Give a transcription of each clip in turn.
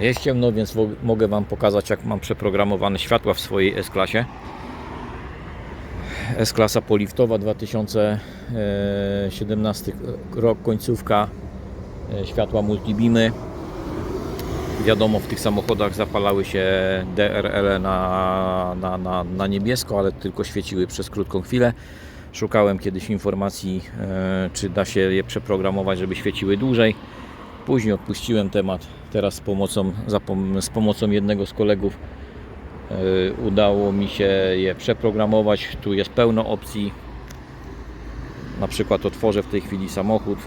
Jest ciemno, więc mogę Wam pokazać, jak mam przeprogramowane światła w swojej S-klasie. S-klasa poliftowa 2017 rok, końcówka, e, światła multibimy. Wiadomo, w tych samochodach zapalały się DRL na, na, na, na niebiesko, ale tylko świeciły przez krótką chwilę. Szukałem kiedyś informacji, e, czy da się je przeprogramować, żeby świeciły dłużej. Później odpuściłem temat. Teraz z pomocą, z pomocą jednego z kolegów e, udało mi się je przeprogramować. Tu jest pełno opcji. Na przykład otworzę w tej chwili samochód.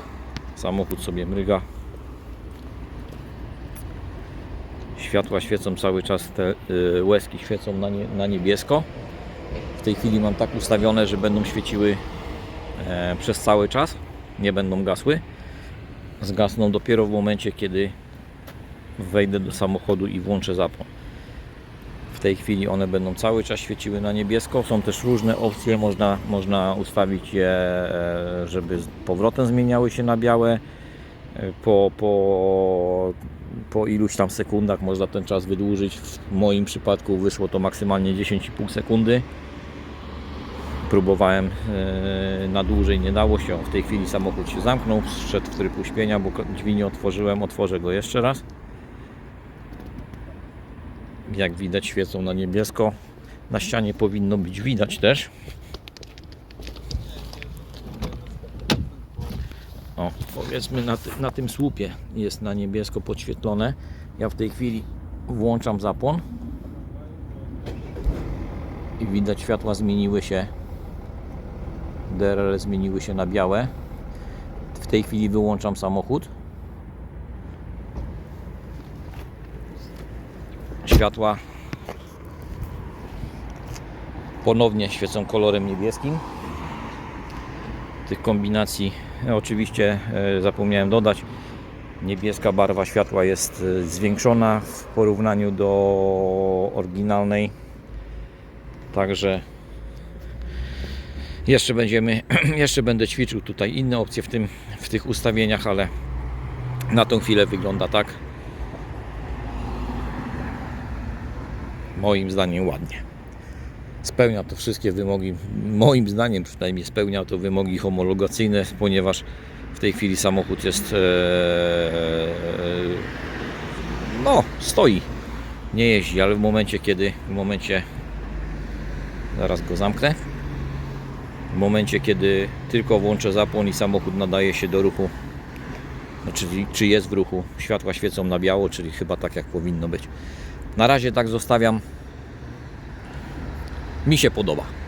Samochód sobie mryga. Światła świecą cały czas, te y, łezki świecą na, nie, na niebiesko. W tej chwili mam tak ustawione, że będą świeciły e, przez cały czas, nie będą gasły. Zgasną dopiero w momencie, kiedy wejdę do samochodu i włączę zapłon. W tej chwili one będą cały czas świeciły na niebiesko. Są też różne opcje, można, można ustawić je, e, żeby z powrotem zmieniały się na białe. E, Po, po, po iluś tam sekundach można ten czas wydłużyć. W moim przypadku wyszło to maksymalnie 10,5 sekundy. Próbowałem e, na dłużej, nie dało się. W tej chwili samochód się zamknął, wszedł w tryb uśpienia, bo drzwi nie otworzyłem. Otworzę go jeszcze raz. Jak widać świecą na niebiesko. Na ścianie powinno być widać też. O, powiedzmy na, ty, na tym słupie jest na niebiesko podświetlone. Ja w tej chwili włączam zapłon i widać światła zmieniły się DRL zmieniły się na białe. W tej chwili wyłączam samochód. Światła ponownie świecą kolorem niebieskim. Tych kombinacji e, oczywiście e, zapomniałem dodać. Niebieska barwa światła jest e, zwiększona w porównaniu do oryginalnej. Także jeszcze będziemy, jeszcze będę ćwiczył tutaj inne opcje w, tym, w tych ustawieniach, ale na tą chwilę wygląda tak. Moim zdaniem ładnie. Spełnia to wszystkie wymogi, moim zdaniem przynajmniej spełnia to wymogi homologacyjne, ponieważ w tej chwili samochód jest e, no, stoi. Nie jeździ, ale w momencie kiedy w momencie zaraz go zamknę. W momencie, kiedy tylko włączę zapłon i samochód nadaje się do ruchu, czyli czy jest w ruchu, światła świecą na biało, czyli chyba tak jak powinno być. Na razie tak zostawiam. Mi się podoba.